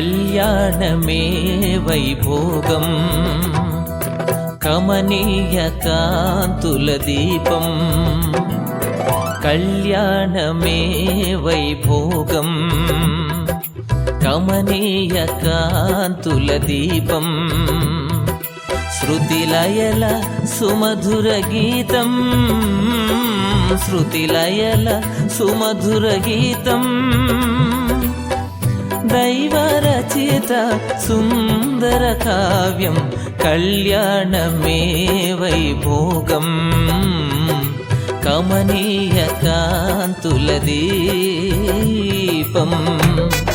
కళ్యాణమే వైభోగం. కమనీయ కాంతుల దీపం. కళ్యాణమే వైభోగం. కమనీయ కాంతుల దీపం. శృతిలయల సుమధుర గీతం శృతిలయల సుమధుర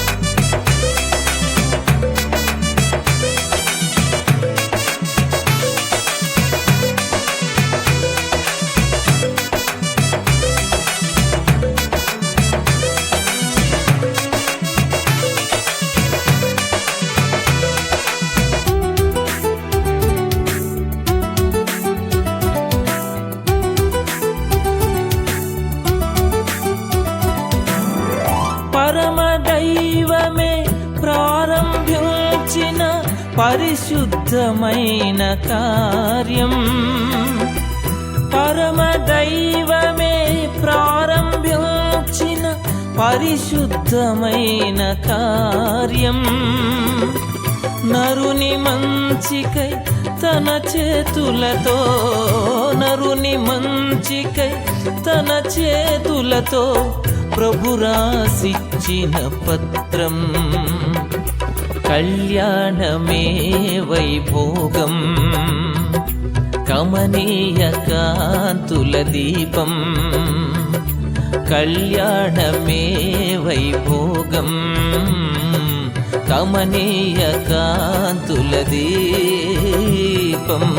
దైవమే ప్రారంభించిన పరిశుద్ధమైన కార్యం. పరమ దైవమే ప్రారంభించిన పరిశుద్ధమైన కార్యం. నరుని మంచికై తన చేతులతో నరుని మంచికై తన చేతులతో ప్రభు రాసిచ్చిన పత్రం. కళ్యాణమే వైభోగం కమనీయ కాంతుల దీపం. కళ్యాణమే వైభోగం కమనీయ కాంతుల దీపం.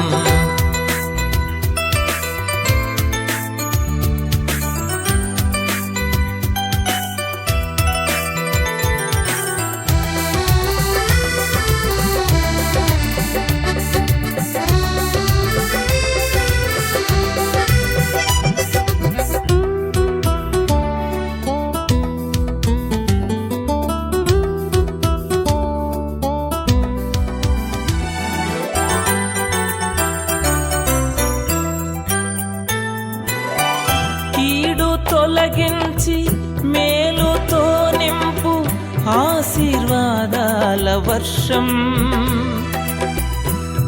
తొలగించి మేలుతో నింపు ఆశీర్వాదాల వర్షం.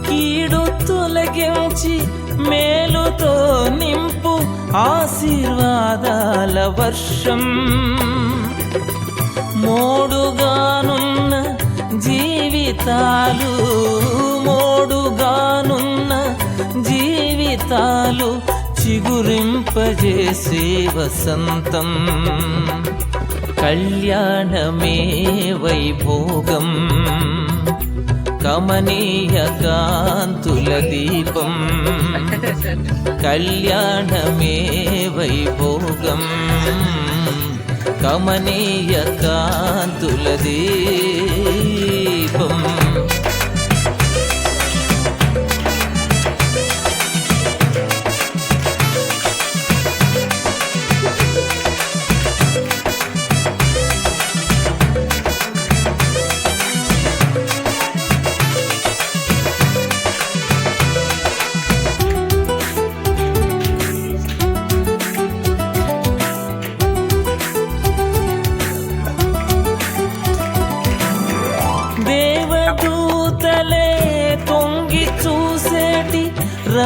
కీడు తొలగించి మేలుతో నింపు ఆశీర్వాదాల వర్షం. మోడుగానున్న జీవితాలు మోడుగానున్న జీవితాలు చిగురింపజేసే వసంతం. కళ్యాణమే వైభోగం. కమనీయ కాంతుల దీపం. కళ్యాణమే వైభోగం. కమనీయ కాంతుల దీపం.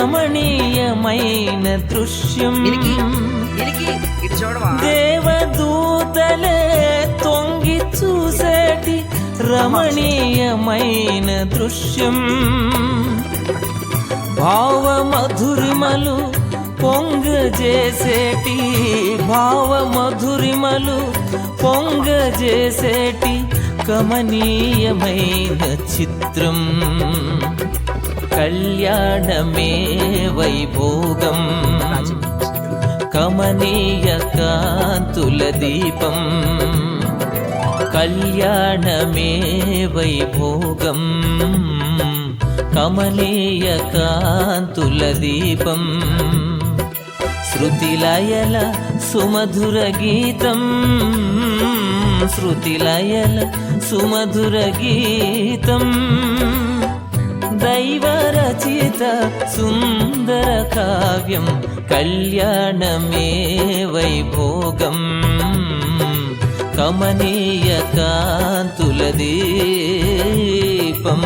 రమణీయమైన దృశ్యం. దేవదూతలే తొంగి చూసేటి రమణీయమైన దృశ్యం. భావమధురిమలు పొంగజేసేటి భావమధురిమలు పొంగజేసేటి కమనీయమైన చిత్రం. కళ్యాణమే వైభోగం కమనీయ కాంతుల దీపం. కళ్యాణమే వైభోగం. కమనీయ కాంతుల దీపం. శృతిలయల సుమధుర గీతం. శృతిలయల సుమధుర గీతం. దైవ రచిత సుందర కావ్యం కళ్యాణమే వైభోగం. కమనీయ కాంతుల దీపం.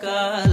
তাকা